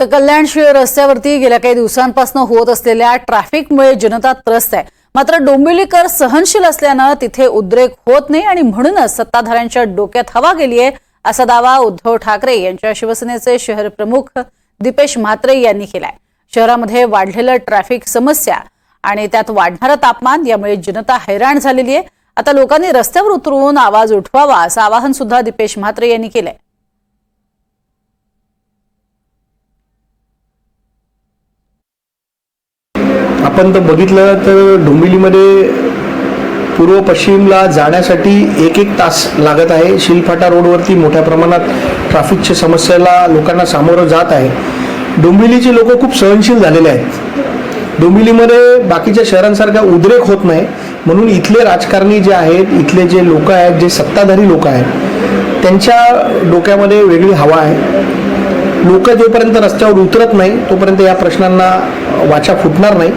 तर कल्याण शिळ रस्त्यावरती गेल्या काही दिवसांपासून होत असलेल्या ट्रॅफिकमुळे जनता त्रस्त आहे. मात्र डोंबिवलीकर सहनशील असल्यानं तिथे उद्रेक होत नाही आणि म्हणूनच सत्ताधाऱ्यांच्या डोक्यात हवा गेली आहे असा दावा उद्धव ठाकरे यांच्या शिवसेनेचे शहर प्रमुख दीपेश म्हात्रे यांनी केलाय. शहरामध्ये वाढलेलं ट्रॅफिक समस्या आणि त्यात वाढणारं तापमान यामुळे जनता हैराण झालेली आहे. आता लोकांनी रस्त्यावर उतरून आवाज उठवावा असं आवाहन सुद्धा दीपेश म्हात्रे यांनी केलंय. आपण तर बघितलं तर डोंबिवलीमध्ये पूर्व पश्चिमला जाण्यासाठी एक एक तास लागत आहे. शिलफाटा रोडवरती मोठ्या प्रमाणात ट्रॅफिकच्या समस्येला लोकांना सामोरं जात आहे. डोंबिवलीचे लोक खूप सहनशील झालेले आहेत. डोंबिवलीमध्ये बाकीच्या शहरांसारखा उद्रेक होत नाही. म्हणून इथले राजकारणी जे आहेत इथले जे लोक आहेत जे सत्ताधारी लोक आहेत त्यांच्या डोक्यामध्ये वेगळी हवा आहे. लोक जोपर्यंत रस्त्यावर उतरत नाही तोपर्यंत या प्रश्नांना वाचा फुटणार नाही.